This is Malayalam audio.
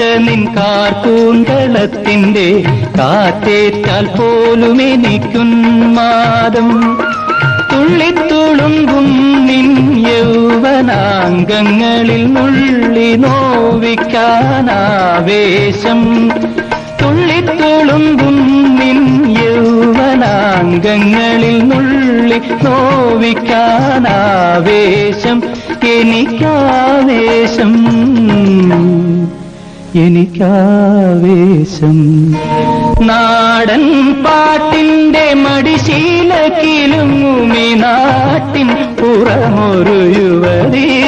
നിൻ കാർക്കൂന്തളത്തിന്റെ കാറ്റേറ്റാൽ പോലും എനിക്കുന്മാദം തുള്ളിത്തുളുമ്പും നിൻ യൗവനാംഗങ്ങളിൽ നുള്ളി നോവിക്കാനാവേശം. തുള്ളിത്തുളുമ്പും നിൻ യൗവനാംഗങ്ങളിൽ നുള്ളി നോവിക്കാനാവേശം എനിക്കാവേശം. എനിക്കാവേശം. നാടൻ പാട്ടിന്റെ മടിശീലക്കിലും നാട്ടിൻ പുറമൊരു യുവതീ